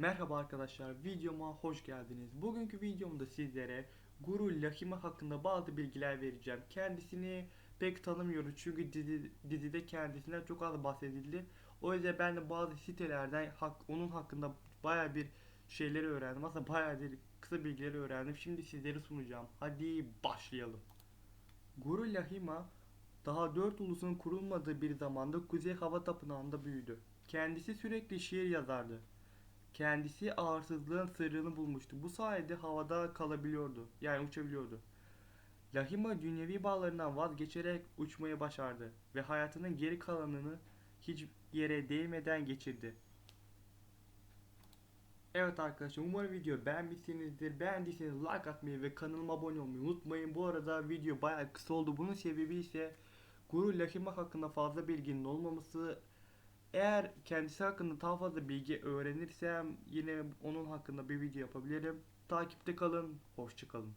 Merhaba arkadaşlar, videoma hoş geldiniz. Bugünkü videomda sizlere Guru Lahima hakkında bazı bilgiler vereceğim. Kendisini pek tanımıyoruz çünkü dizi, dizide kendisinden çok az bahsedildi. O yüzden ben de bazı sitelerden hak, onun hakkında baya bir şeyleri öğrendim. Aslında baya bir kısa bilgileri öğrendim. Şimdi sizlere sunacağım. Hadi başlayalım. Guru Lahima daha dört ulusun kurulmadığı bir zamanda Kuzey Hava Tapınağı'nda büyüdü. Kendisi sürekli şiir yazardı. Kendisi ağırsızlığın sırrını bulmuştu. Bu sayede havada kalabiliyordu. Yani uçabiliyordu. Lahima dünyevi bağlarından vazgeçerek uçmayı başardı ve hayatının geri kalanını hiç yere değmeden geçirdi. Evet arkadaşlar umarım video beğenmişsinizdir. Beğendiyseniz like atmayı ve kanalıma abone olmayı unutmayın. Bu arada video bayağı kısa oldu. Bunun sebebi ise Guru Lahima hakkında fazla bilginin olmaması eğer kendisi hakkında daha fazla bilgi öğrenirsem yine onun hakkında bir video yapabilirim. Takipte kalın, hoşçakalın.